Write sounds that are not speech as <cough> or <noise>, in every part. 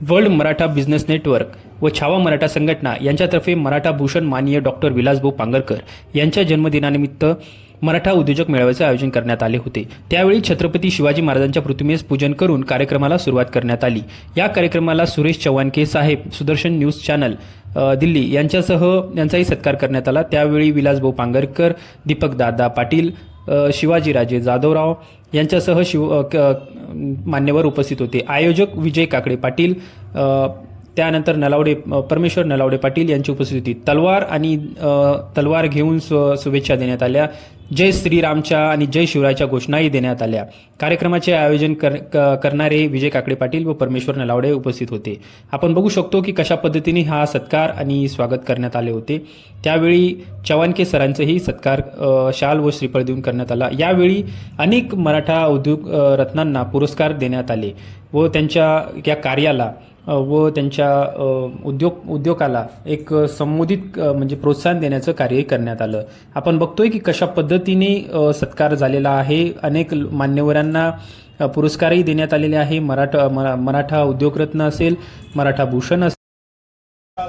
World Maratha business network व छावा मराठा संघटना यांच्यातर्फे मराठा भूषण माननीय डॉक्टर विलासभाऊ पांगरकर यांच्या जन्मदिनानिमित्त मराठा उद्योजक मेळाव्याचे आयोजन करण्यात आले होते. त्यावेळी छत्रपती शिवाजी महाराजांच्या प्रतिमेस पूजन करून कार्यक्रमाला सुरुवात करण्यात आली. या कार्यक्रमाला सुरेश चव्हाणके साहेब सुदर्शन न्यूज चॅनल दिल्ली यांच्यासह यांचाही सत्कार करण्यात आला. त्यावेळी विलासभाऊ पांगरकर दीपक दादा पाटील शिवाजीराजे जाधवराव यांच्यासह शिव क- मान्यवर उपस्थित होते. आयोजक विजय काकडे पाटील त्यानंतर नलावडे परमेश्वर नलावडे पाटील यांची उपस्थिती. होती तलवार आणि तलवार घेऊन सु शुभेच्छा देण्यात आल्या. जय श्रीरामच्या आणि जय शिवरायच्या घोषणाही देण्यात आल्या. कार्यक्रमाचे आयोजन कर क- करणारे विजय काकडे पाटील व परमेश्वर नलावडे उपस्थित होते. आपण बघू शकतो की कशा पद्धतीने हा सत्कार आणि स्वागत करण्यात आले होते. त्यावेळी चव्हाणके सरांचंही सत्कार शाल व श्रीफळ देऊन करण्यात आला. यावेळी अनेक मराठा उद्योग रत्नांना पुरस्कार देण्यात आले व त्यांच्या या कार्याला व त्यांच्या उद्योग उद्योगाला एक संबोधित म्हणजे प्रोत्साहन देण्याचं कार्यही करण्यात आलं. आपण बघतोय की कशा पद्धतीने सत्कार झालेला आहे. अनेक मान्यवरांना पुरस्कारही देण्यात आलेले आहे. मराठा मरा- मराठा उद्योगरत्न असेल मराठा भूषण असेल.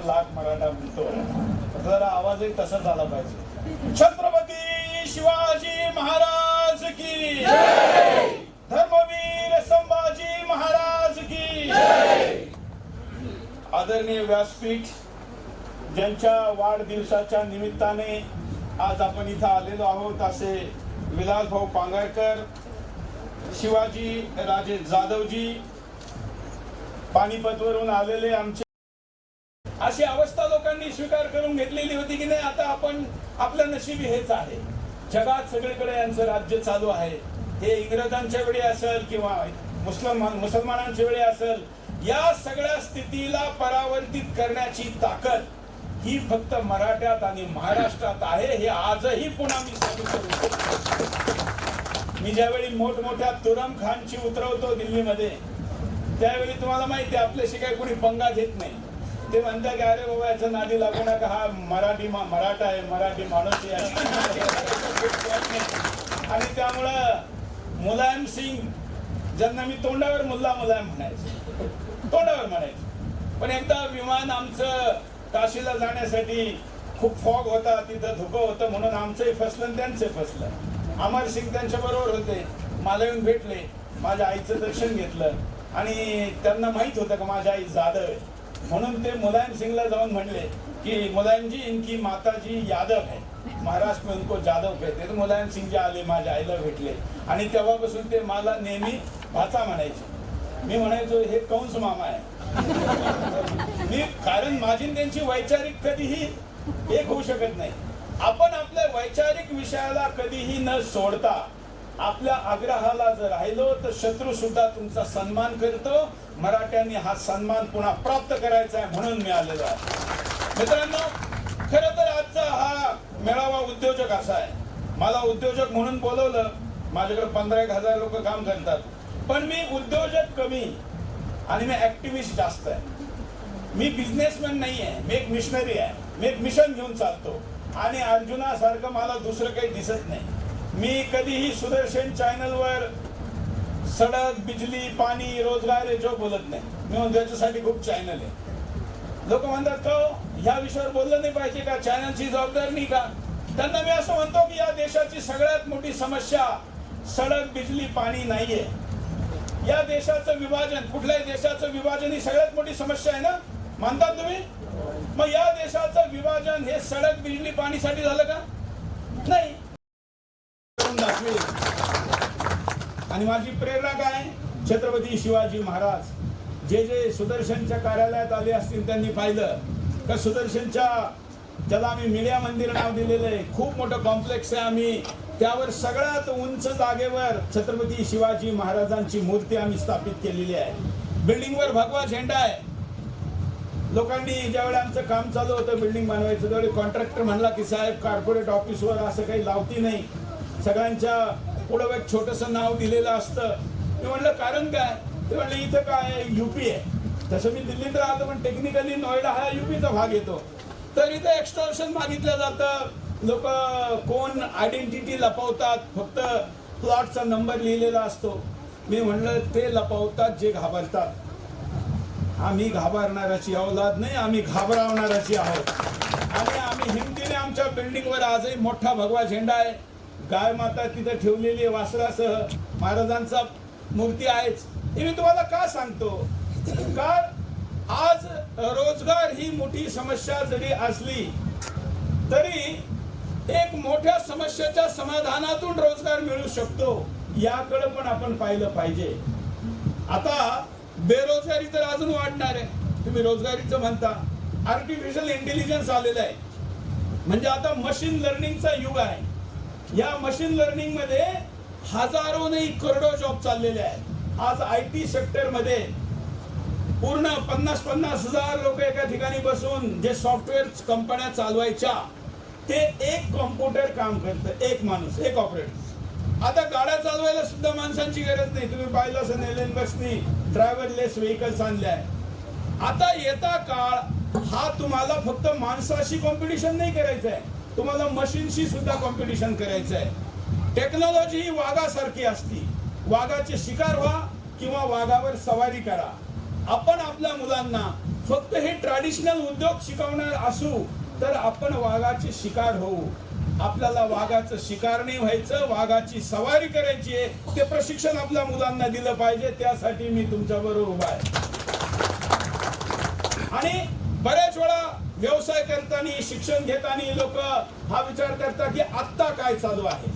लाख मराठा जरा आवाजही तसा झाला पाहिजे. छत्रपती शिवाजी महाराज की धर्मवीर संभाजी महाराज की आदरणीय व्यासपीठ ज्यांच्या वाढदिवसाच्या निमित्ताने आज आपण इथं आलेलो आहोत असे विलासभाऊ पांगरकर शिवाजी राजे जाधवजी पानिपतवरून आलेले आमचे अशी अवस्था लोकांनी स्वीकार करून घेतलेली होती की नाही आता आपण आपलं नशिबी हेच आहे. जगात सगळीकडे यांचं राज्य चालू आहे. हे इंग्रजांच्या वेळी असेल किंवा मुसलमान मुसलमानांच्या वेळी असेल या सगळ्या स्थितीला परावर्तित करण्याची ताकद ही फक्त मराठ्यात आणि महाराष्ट्रात आहे हे आजही पुन्हा मी सांगू शकतो. मी ज्यावेळी मोठमोठ्या तुरम खानची उतरवतो दिल्लीमध्ये त्यावेळी तुम्हाला माहिती आहे आपल्याशी काही कोणी पंगा घेत नाही. ते म्हणतात की अरे बाबा याचं नादी लागू नका हा मराठी मा मराठा आहे मराठी माणूस आहे. आणि त्यामुळं मुलायम सिंग ज्यांना मी तोंडावर मुल्ला मुलायम म्हणायचो तोंडावर म्हणायचं. पण एकदा विमान आमचं काशीला जाण्यासाठी खूप फॉग होता तिथं धुकं होतं म्हणून आमचंही फसलं आणि त्यांचंही फसलं. अमर सिंग त्यांच्या बरोबर होते मला येऊन भेटले माझ्या आईचं दर्शन घेतलं आणि त्यांना माहीत होतं का माझी आई जाधव आहे. म्हणून ते मुलायम सिंगला जाऊन म्हणले की मुलायम जी इनकी माताजी यादव है. महाराष्ट्र में उनको जाधव कहते तर मुलायम सिंग जे आले माझ्या आईला भेटले. आणि तेव्हापासून ते मला नेहमी भाचा म्हणायचे. मी म्हणायचो हे कंस मामा आहे. <laughs> मी कारण माझी त्यांची वैचारिक कधीही एक होऊ शकत नाही. आपण आपल्या वैचारिक विषयाला कधीही न सोडता आपल्या आग्रहाला जर राहिलो तर शत्रू सुद्धा तुमचा सन्मान करतो. मराठ्यांनी हा सन्मान पुन्हा प्राप्त करायचा आहे म्हणून मी आलेलो आहे. मित्रांनो खर तर आजचा हा मेळावा उद्योजक असा आहे. मला उद्योजक म्हणून बोलवलं. माझ्याकडे पंधरा एक हजार लोक काम करतात. पण मी उद्योजक कमी. आणि मी ऍक्टिव्हिस्ट जास्त आहे. मी बिझनेसमॅन नाही आहे. मी एक मिशनरी आहे. मी एक मिशन घेऊन चालतो. आणि अर्जुनासारखं मला दुसरं काही दिसत नाही. मी कधीही सुदर्शन चॅनलवर सडक बिजली पाणी रोजगार याच्यावर बोलत नाही. मी म्हणतो त्याच्यासाठी खूप चॅनल आहे. लोक म्हणतात का हो? ह्या विषयावर बोललं नाही पाहिजे का? चॅनलची जबाबदारी नाही का? त्यांना मी असं म्हणतो की या देशाची सगळ्यात मोठी समस्या सडक बिजली पाणी नाहीये. या देशाचं विभाजन कुठल्याही देशाचं विभाजन ही सगळ्यात मोठी समस्या आहे ना? मानतात तुम्ही? मग या देशाचं विभाजन हे सडक बिजली पाणीसाठी झालं का? नाही. आणि माझी प्रेरणा काय? छत्रपती शिवाजी महाराज जे जे सुदर्शनच्या कार्यालयात आले असतील त्यांनी पाहिलं. का सुदर्शनच्या ज्याला आम्ही मीडिया मंदिर नाव दिलेलं आहे खूप मोठं कॉम्प्लेक्स आहे आम्ही. त्यावर सगळ्यात उंच जागेवर छत्रपती शिवाजी महाराजांची मूर्ती आम्ही स्थापित केलेली आहे. बिल्डिंगवर भगवा झेंडा आहे. लोकांनी ज्यावेळी आमचं काम चालू होतं बिल्डिंग बनवायचं त्यावेळी कॉन्ट्रॅक्टर म्हणला की साहेब कॉर्पोरेट ऑफिसवर असं काही लावती नाही. सगळ्यांच्या पुढं एक छोटंसं नाव दिलेलं असतं. मी म्हणलं कारण काय? ते म्हणलं इथं काय युपी आहे. तसं मी दिल्लीत राहतो पण टेक्निकली नोएडा हा युपीचा भाग येतो. तर इथं एक्स्टॉर्शन मागितलं जातं. लोक कोण आयडेंटिटी लपवतात फक्त प्लॉटचा नंबर लिहिलेला असतो. मी म्हणलं ते लपवतात जे घाबरतात. आम्ही घाबरणाऱ्याची अवलाद नाही आम्ही घाबरावणाऱ्याची आहोत. आणि आम्ही हिमतीने आमच्या बिल्डिंगवर आजही मोठा भगवा झेंडा आहे. गाय माता तिथं ठेवलेली आहे वासरासह. महाराजांचा मूर्ती आहेच. हे मी तुम्हाला का सांगतो? का आज रोजगार ही मोठी समस्या जरी असली तरी एक मोठ्या समस्येच्या समाधानातून रोजगार मिळू शकतो याकडे पण आपण पाहिलं पाहिजे. आता बेरोजगारी तर अजून वाढणार आहे. तुम्ही रोजगारीचं म्हणता. आर्टिफिशियल इंटेलिजन्स आलेलं आहे. म्हणजे आता मशीन लर्निंगचा युग आहे. या मशीन लर्निंगमध्ये हजारो नाही करोडो जॉब चाललेले आहेत. आज आय टी सेक्टरमध्ये पूर्ण पन्नास पन्नास हजार लोक एका ठिकाणी बसून जे सॉफ्टवेअर कंपन्या चालवायच्या ते एक कॉम्प्युटर काम करतं एक माणूस एक ऑपरेटर आता गाड्या चालवायला सुद्धा माणसांची गरज नाही. तुम्ही पाहिलं असं एलेन बसनी ड्रायव्हरलेस व्हेकल्स आणल्या आहे आता येता काळ हा तुम्हाला फक्त माणसाशी कॉम्पिटिशन नाही करायचं आहे तुम्हाला मशीनशी सुद्धा कॉम्पिटिशन करायचं आहे टेक्नॉलॉजी ही वाघासारखी असती. वाघाचे शिकार व्हा किंवा वाघावर सवारी करा. आपण आपल्या मुलांना फक्त हे ट्रॅडिशनल उद्योग शिकवणार असू तर आपण वाघाची शिकार होऊ. आपल्याला वाघाचं शिकार नाही व्हायचं वाघाची सवारी करायची आहे. ते प्रशिक्षण आपल्या मुलांना दिलं पाहिजे त्यासाठी मी तुमच्या बरोबर उभा आहे. आणि बऱ्याच वेळा व्यवसाय करताना शिक्षण घेताना लोक हा विचार करतात की आत्ता काय चालू आहे.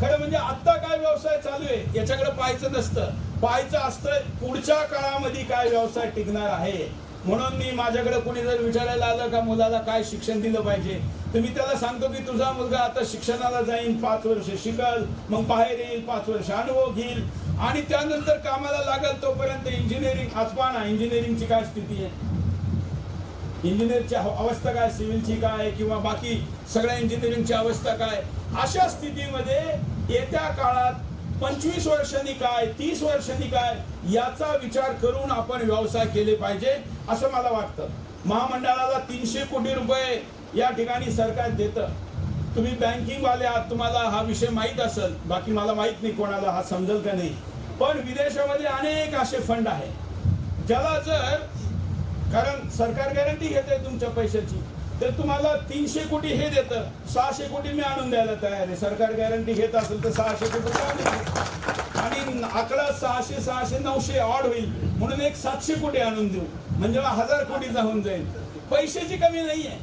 खरं म्हणजे आत्ता काय व्यवसाय चालू आहे याच्याकडे पाहायचं नसतं. पाहायचं असतं पुढच्या काळामध्ये काय व्यवसाय टिकणार आहे. म्हणून मी माझ्याकडे कोणी जर विचारायला आलं का मुलाला काय शिक्षण दिलं पाहिजे तर मी त्याला सांगतो की तुझा मुलगा आता शिक्षणाला जाईल पाच वर्ष शिकल मग बाहेर येईल पाच वर्ष अनुभव घेईल. आणि त्यानंतर कामाला लागल तोपर्यंत इंजिनिअरिंग आज पहा ना इंजिनिअरिंगची काय स्थिती आहे. इंजिनिअरची अवस्था काय सिव्हिलची काय किंवा बाकी सगळ्या इंजिनिअरिंगची अवस्था काय? अशा स्थितीमध्ये येत्या काळात पंचवीस वर्षांनी काय तीस वर्षांनी काय याचा विचार करून आपण व्यवसाय केले पाहिजे असं मला वाटतं. महामंडळाला तीनशे कोटी रुपये या ठिकाणी सरकार देतं. तुम्ही बँकिंगवाले आहात तुम्हाला हा विषय माहीत असेल. बाकी मला माहीत नाही कोणाला हा समजेल का नाही. पण विदेशामध्ये अनेक असे फंड आहे ज्याला जर कारण सरकार गॅरंटी घेते तुमच्या पैशाची. तर तुम्हाला तीनशे कोटी हे देतं. सहाशे कोटी मी आणून द्यायला तयार आहे. सरकार गॅरंटी घेत असेल तर सहाशे कोटी आणि आकडा सहाशे सहाशे नऊशे ऑड होईल. म्हणून एक सातशे कोटी आणून देऊ. म्हणजे हजार कोटीचा होऊन जाईल. पैशाची कमी नाही आहे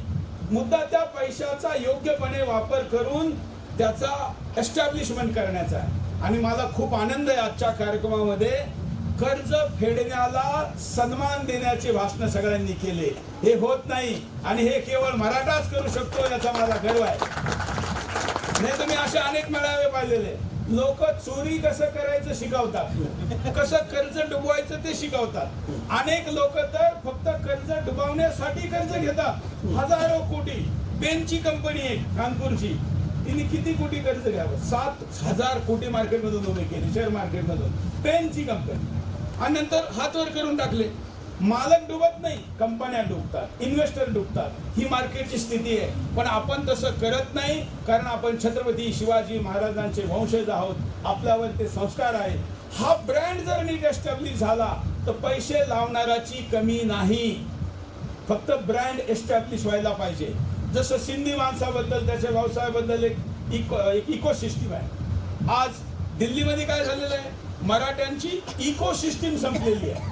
मुद्दा त्या पैशाचा योग्यपणे वापर करून त्याचा एस्टॅब्लिशमेंट करण्याचा आहे. आणि मला खूप आनंद आहे आजच्या कार्यक्रमामध्ये. कर्ज फेडण्याला सन्मान देण्याचे भाषण सगळ्यांनी केले. हे होत नाही आणि हे केवळ मराठाच करू शकतो याचा मला गर्व आहे. नाही तुम्ही असे अनेक मेळावे पाहिलेले. लोक चोरी कसं करायचं शिकवतात. कसं कर्ज डुबवायचं ते शिकवतात. अनेक लोक तर फक्त कर्ज डुबवण्यासाठी कर्ज घेतात. हजारो कोटी. पेनची कंपनी आहे कानपूरची. तिने किती कोटी कर्ज घ्यावं? सात हजार कोटी मार्केटमधून उभे केले शेअर मार्केटमधून. पेनची कंपनी. आणि नंतर हातवर करून टाकले. मालक डुबत नाही कंपन्या डुबतात इन्व्हेस्टर डुबतात. ही मार्केटची स्थिती आहे. पण आपण तसं करत नाही कारण आपण छत्रपती शिवाजी महाराजांचे वंशज आहोत. आपल्यावर ते संस्कार आहे. हा ब्रँड जर नीट एस्टॅब्लिश झाला तर पैसे लावणाराची कमी नाही. फक्त ब्रँड एस्टॅब्लिश व्हायला पाहिजे. जसं सिंधी माणसाबद्दल त्याच्या व्यवसायाबद्दल एक इको एक इकोसिस्टीम आहे. आज दिल्लीमध्ये काय झालेलं आहे? मराठ्यांची इकोसिस्टीम संपलेली आहे.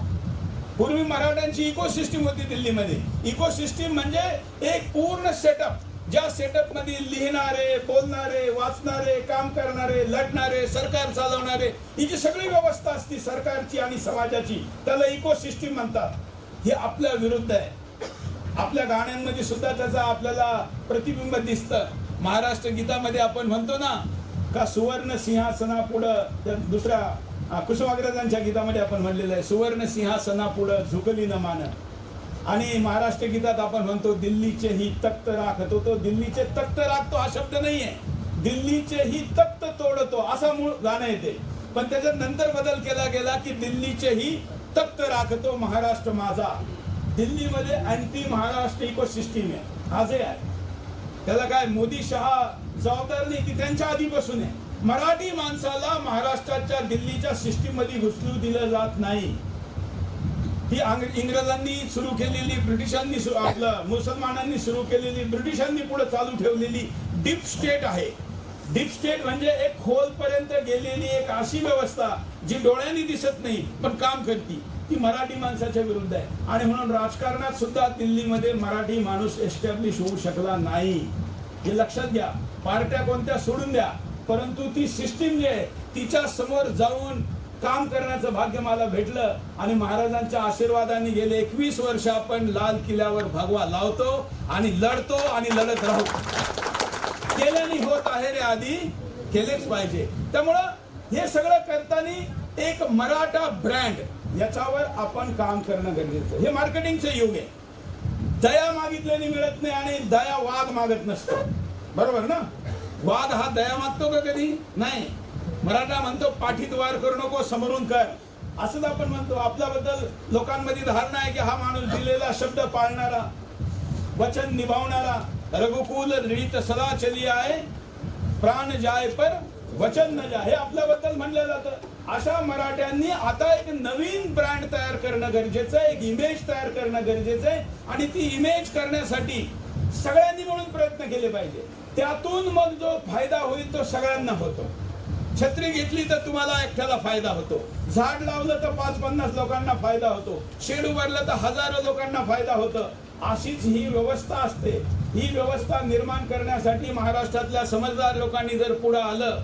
पूर्वी मराठ्यांची इकोसिस्टीम होती दिल्लीमध्ये. इकोसिस्टीम म्हणजे एक पूर्ण सेटअप ज्या सेटअपमध्ये लिहिणारे बोलणारे वाचणारे काम करणारे लढणारे सरकार चालवणारे ही जी सगळी व्यवस्था असते सरकारची आणि समाजाची. त्याला इकोसिस्टीम म्हणतात. हे आपल्या विरुद्ध आहे. आपल्या गाण्यांमध्ये सुद्धा त्याचा आपल्याला प्रतिबिंब दिसतं. महाराष्ट्र गीतामध्ये आपण म्हणतो ना का सुवर्ण सिंहासना पुढं दुसऱ्या कुसुमाग्रजांच्या गीतामध्ये आपण म्हणलेलं आहे सुवर्ण सिंहासना पुढं झुकली न मान. आणि महाराष्ट्र गीतात आपण म्हणतो दिल्लीचे ही तक्त राखतो तो दिल्लीचे तक्त राखतो हा शब्द नाहीये. दिल्लीचे ही तक्त तोडतो असा मूळ गाणं येते पण त्याच्यात नंतर बदल केला गेला की दिल्लीचे ही तक्त राखतो महाराष्ट्र माझा. दिल्लीमध्ये अँटी महाराष्ट्र इकोसिस्टीम आहे आजही आहे. त्याला काय मोदी शहा जबाबदार नाही ती त्यांच्या आधीपासून आहे. मराठी माणसाला महाराष्ट्राच्या दिल्लीच्या सिस्टीममध्ये घुसलू दिलं जात नाही. ही इंग्रजांनी सुरू केलेली ब्रिटिशांनी आपलं मुसलमानांनी सुरू केलेली ब्रिटिशांनी पुढे चालू ठेवलेली डीप स्टेट आहे. डीप स्टेट म्हणजे एक खोलपर्यंत गेलेली एक अशी व्यवस्था जी डोळ्यांनी दिसत नाही पण काम करते. ती मराठी माणसाच्या विरुद्ध आहे. आणि म्हणून राजकारणात सुद्धा दिल्लीमध्ये मराठी माणूस एस्टॅब्लिश होऊ शकला नाही. हे लक्षात घ्या. पार्ट्या कोणत्या सोडून द्या. परंतु ती सिस्टीम जी आहे तिच्या समोर जाऊन काम करण्याचं भाग्य मला भेटलं आणि महाराजांच्या आशीर्वादाने गेले. एकवीस वर्ष आपण लाल किल्ल्यावर भगवा लावतो आणि लढतो आणि लढत राहू. केल्याने होत आहे रे आधी केलेच पाहिजे. त्यामुळं हे सगळं करताना एक मराठा ब्रँड याच्यावर आपण काम करणं गरजेचं हे मार्केटिंगचं युग आहे. दया मागितल्याने मिळत नाही आणि दया वाघ मागत नसतो. बरोबर ना? वाद हा दया मागतो का कधी? नाही. मराठा म्हणतो पाठीत वार करू नको समोरून कर. असंच आपण म्हणतो. आपल्याबद्दल लोकांमध्ये धारणा आहे की हा माणूस दिलेला शब्द पाळणारा वचन निभावणारा रघुकुल रीत सदा चली आहे. प्राण जाय पर वचन न जाय. हे आपल्याबद्दल म्हणलं जातं. अशा मराठ्यांनी आता एक नवीन ब्रँड तयार करणं गरजेचं आहे. एक इमेज तयार करणं गरजेचं आहे. आणि ती इमेज करण्यासाठी सगळ्यांनी म्हणून प्रयत्न केले पाहिजे. त्यातून मग जो फायदा होईल तो सगळ्यांना होतो. छत्री घेतली तर तुम्हाला एकट्याला फायदा होतो. झाड लावलं तर पाच पन्नास लोकांना फायदा होतो. शेड उभारलं तर हजारो लोकांना फायदा होतो. अशीच ही व्यवस्था असते. ही व्यवस्था निर्माण करण्यासाठी महाराष्ट्रातल्या समजदार लोकांनी जर पुढं आलं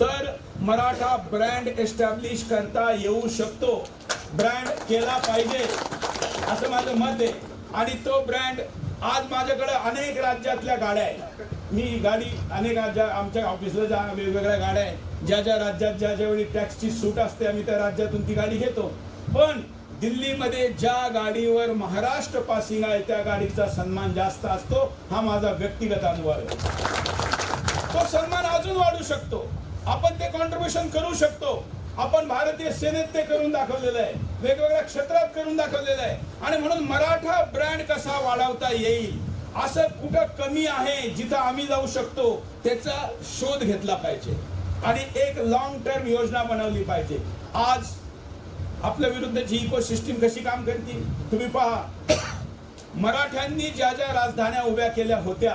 तर मराठा ब्रँड एस्टॅब्लिश करता येऊ शकतो. ब्रँड केला पाहिजे असं माझं मत आहे. आणि तो ब्रँड आज माझ्याकडे अनेक राज्यातल्या गाड्या आहेत. मी गाडी अनेक राज्या आमच्या ऑफिसला ज्या वेगवेगळ्या गाड्या आहेत ज्या ज्या राज्यात ज्या ज्यावेळी टॅक्सची सूट असते आम्ही त्या राज्यातून ती गाडी घेतो. पण दिल्लीमध्ये ज्या गाडीवर महाराष्ट्र पासिंग आहे त्या गाडीचा सन्मान जास्त असतो. हा माझा व्यक्तिगत अनुभव आहे. तो सन्मान अजून वाढू शकतो. आपण ते कॉन्ट्रीब्युशन करू शकतो. आपण भारतीय सेनेत ते करून दाखवलेलं आहे. वेगवेगळ्या क्षेत्रात करून दाखवलेलं आहे. आणि म्हणून मराठा ब्रँड कसा वाढवता येईल असं कुठं कमी आहे जिथं आम्ही जाऊ शकतो त्याचा शोध घेतला पाहिजे. आणि एक लॉंग टर्म योजना बनवली पाहिजे. आज आपल्या विरुद्धची इको सिस्टीम कशी काम करते तुम्ही पहा. मराठ्यांनी ज्या ज्या राजधान्या उभ्या केल्या होत्या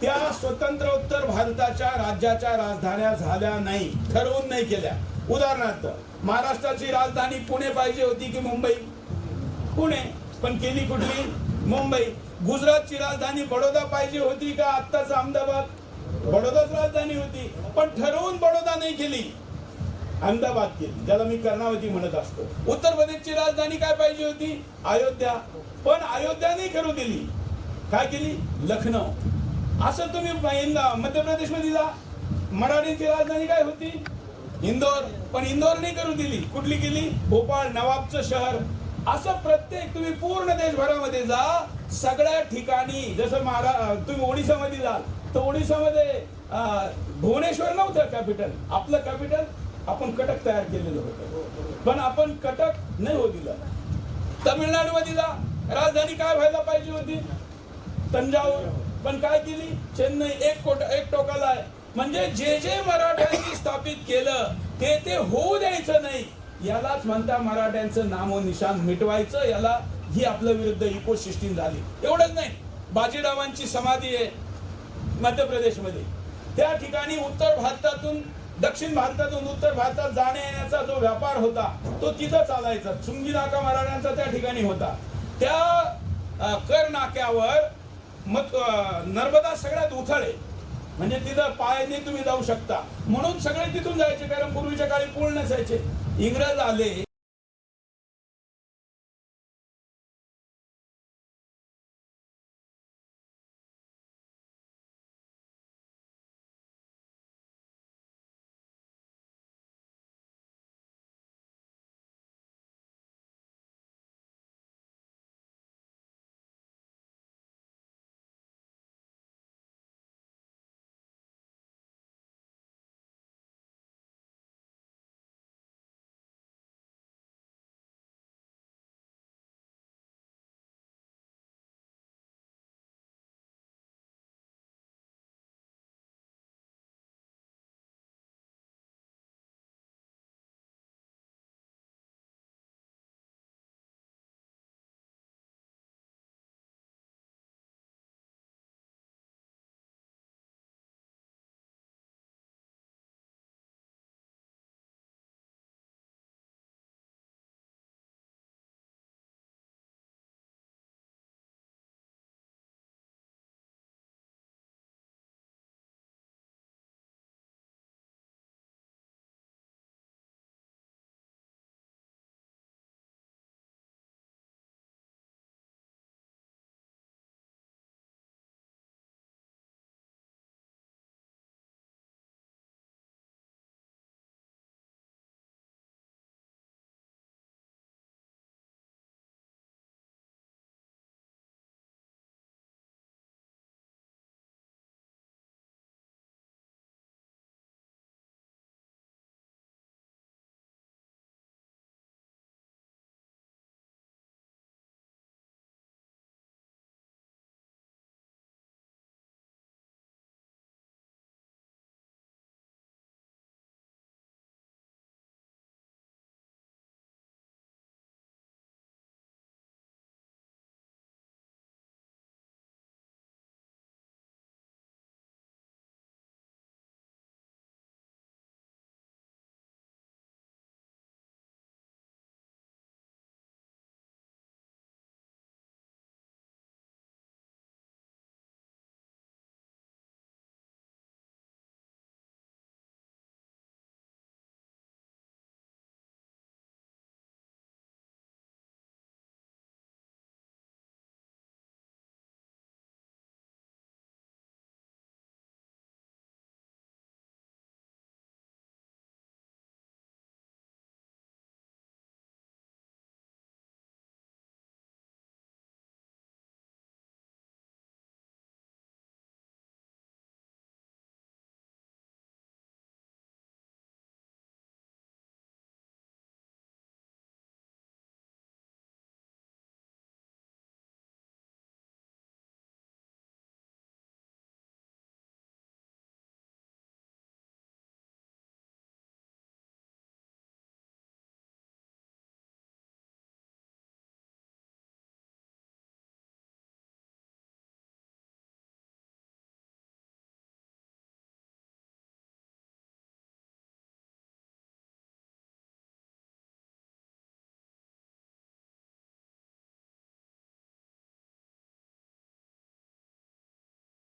त्या स्वतंत्र उत्तर भारताच्या राज्याच्या राजधान्या झाल्या नाही ठरवून नाही केल्या. उदाहरणार्थ महाराष्ट्राची राजधानी पुणे पाहिजे होती की मुंबई? पुणे. पण केली कुठली? मुंबई. गुजरातची राजधानी बडोदा पाहिजे होती का? आत्ताच अहमदाबाद. बडोदाच राजधानी होती. पण ठरवून बडोदा नाही केली. अहमदाबाद केली. ज्याला मी कर्णावती म्हणत असतो. उत्तर प्रदेशची राजधानी काय पाहिजे होती? अयोध्या. पण अयोध्या नाही करू दिली. काय केली? लखनौ. असं तुम्ही मध्य प्रदेशमध्ये जा. मराठीची राजधानी काय होती? इंदोर. पण इंदोर नाही करू दिली. कुठली केली? भोपाळ नवाबचं शहर. असं प्रत्येक तुम्ही पूर्ण देशभरामध्ये जा सगळ्या ठिकाणी जसं महारा तुम्ही ओडिसामध्ये जाल तर ओडिसामध्ये भुवनेश्वर नव्हतं कॅपिटल. आपलं कॅपिटल आपण कटक तयार केलेलं होतं. पण आपण कटक नाही हो दिलं. तमिळनाडूमध्ये जा राजधानी काय व्हायला पाहिजे होती? तंजावर. पण काय केली? चेन्नई. एक कोट एक टोकाला आहे. म्हणजे जे जे मराठ्यांनी स्थापित केलं ते ते होऊ द्यायचं नाही. यालाच म्हणता मराठ्यांचं नामो निशान मिटवायचं याला ही आपल्या विरुद्ध इको सिस्टीम झाली. एवढंच नाही बाजीरावांची समाधी आहे मध्य प्रदेशमध्ये. त्या ठिकाणी उत्तर भारतातून दक्षिण भारतातून उत्तर भारतात जाण्या येण्याचा जो व्यापार होता तो तिथं चालायचा. चुंगी नाका मराठ्यांचा त्या ठिकाणी होता. त्या कर नाक्यावर मग नर्मदा सगळ्यात उथळ आहे म्हणजे तिथं पायाने तुम्ही जाऊ शकता. म्हणून सगळे तिथून जायचे कारण पूर्वीच्या काळी पूल नसायचे. इंग्रज आले